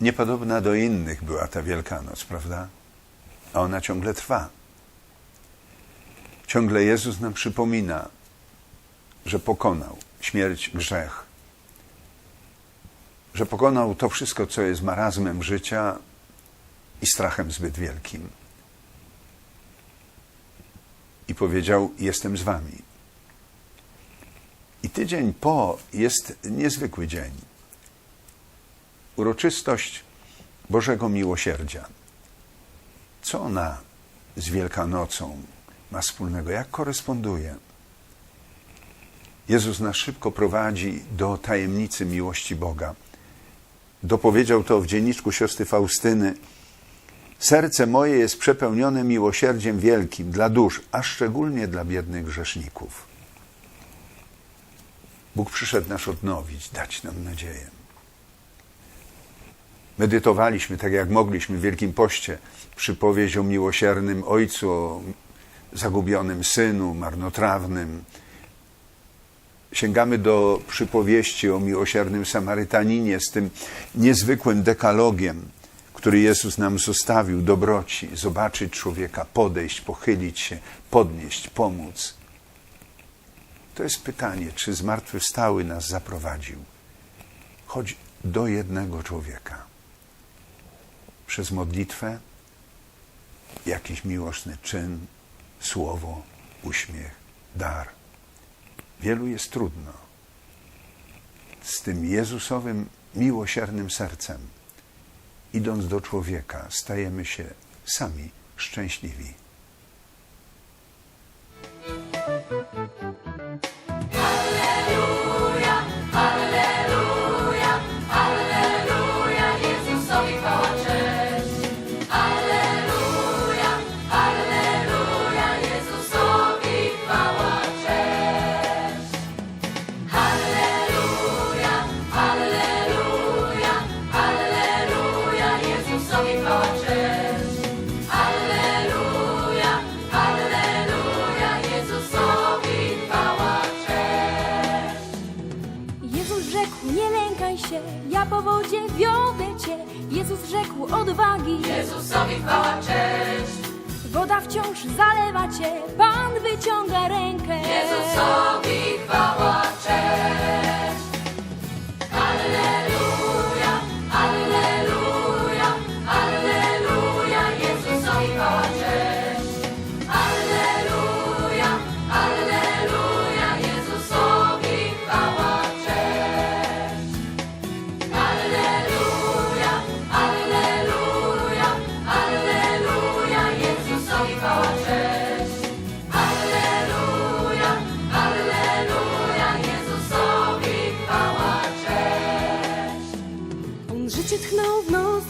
Niepodobna do innych była ta Wielkanoc, prawda? A ona ciągle trwa. Ciągle Jezus nam przypomina, że pokonał śmierć, grzech, że pokonał to wszystko, co jest marazmem życia i strachem zbyt wielkim. I powiedział: Jestem z wami. I tydzień po jest niezwykły dzień. Uroczystość Bożego Miłosierdzia. Co ona z Wielkanocą ma wspólnego? Jak koresponduje? Jezus nas szybko prowadzi do tajemnicy miłości Boga. Dopowiedział to w dzienniczku siostry Faustyny. Serce moje jest przepełnione miłosierdziem wielkim dla dusz, a szczególnie dla biednych grzeszników. Bóg przyszedł nas odnowić, dać nam nadzieję. Medytowaliśmy tak jak mogliśmy w Wielkim Poście przypowieść o miłosiernym ojcu, o zagubionym synu, marnotrawnym. Sięgamy do przypowieści o miłosiernym Samarytaninie z tym niezwykłym dekalogiem, który Jezus nam zostawił, dobroci, zobaczyć człowieka, podejść, pochylić się, podnieść, pomóc. To jest pytanie, czy zmartwychwstały nas zaprowadził. Chodź do jednego człowieka. Przez modlitwę, jakiś miłosny czyn, słowo, uśmiech, dar. Wielu jest trudno. Z tym Jezusowym, miłosiernym sercem, idąc do człowieka, stajemy się sami szczęśliwi. Ja po wodzie wiodę cię. Jezus rzekł, odwagi, Jezusowi chwała, cześć. woda wciąż zalewa cię, Pan wyciąga rękę. Jezusowi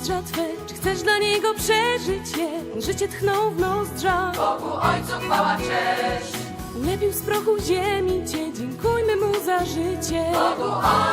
nozdrza twe, czy chcesz dla Niego przeżyć? On życie tchnął w nozdrza, Bogu Ojcu chwała, cześć. ulepił z prochu ziemi cię, dziękujmy Mu za życie. Bogu Ojcu